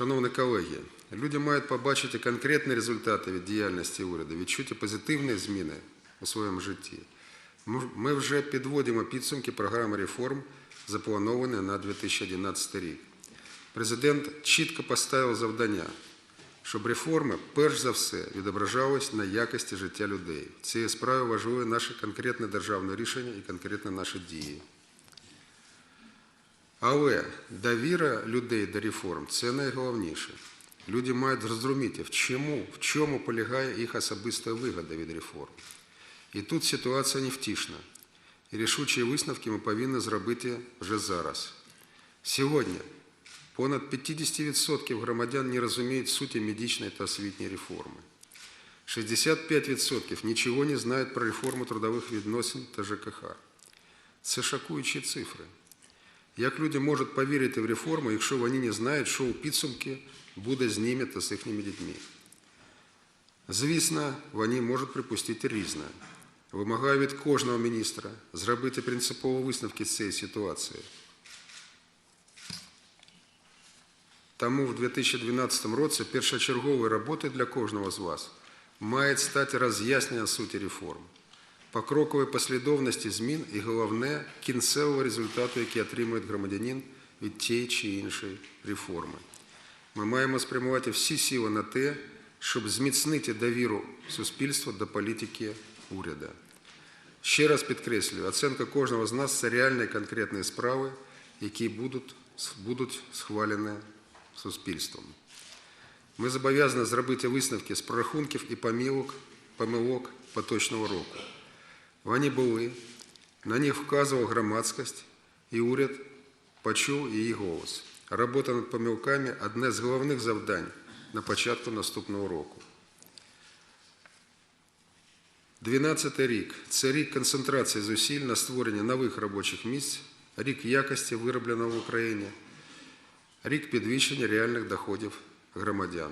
Шановні колеги, люди мають побачити конкретні результати від діяльності уряду, відчути позитивні зміни у своєму житті. Ми- вже підводимо підсумки програми реформ, заплановані на 2011 рік. Президент чітко поставив завдання, щоб реформи перш за все відображались на якості життя людей. В цій справі важливі наші конкретні державні рішення і конкретні наші дії. Але довіра людей до реформ це найголовніше. Люди мають зрозуміти, в чому, в чому полягає їх особиста вигода від реформ. І тут ситуація невтішна. І рішучі висновки ми повинні зробити вже зараз. Сьогодні понад 50% громадян не розуміють суті медичної та освітньої реформи. 65% нічого не знають про реформу трудових відносин та ЖКХ. Це шокуючі цифри. Як люди можуть повірити в реформу, якщо вони не знають, що у підсумки буде з ними та з їхніми дітьми? Звісно, вони можуть припустити різне. Вимагаю від кожного міністра зробити принципові висновки з цієї ситуації. Тому в 2012 році першочерговою роботою для кожного з вас має стати роз'яснення суті реформ, покрокової послідовності змін і головне кінцевого результату, який отримує громадянин від тієї чи іншої реформи. Ми маємо спрямувати всі сили на те, щоб зміцнити довіру суспільства до політики уряду. Ще раз підкреслюю, оцінка кожного з нас це реальні конкретні справи, які будуть, будуть схвалені суспільством. Ми зобов'язані зробити висновки з прорахунків і помилок, помилок поточного року. Вони були, на них вказувала громадськість, і уряд почув її голос. Робота над помилками – одне з головних завдань на початку наступного року. 12 рік це рік концентрації зусиль на створення нових робочих місць, рік якості виробленого в Україні, рік підвищення реальних доходів громадян.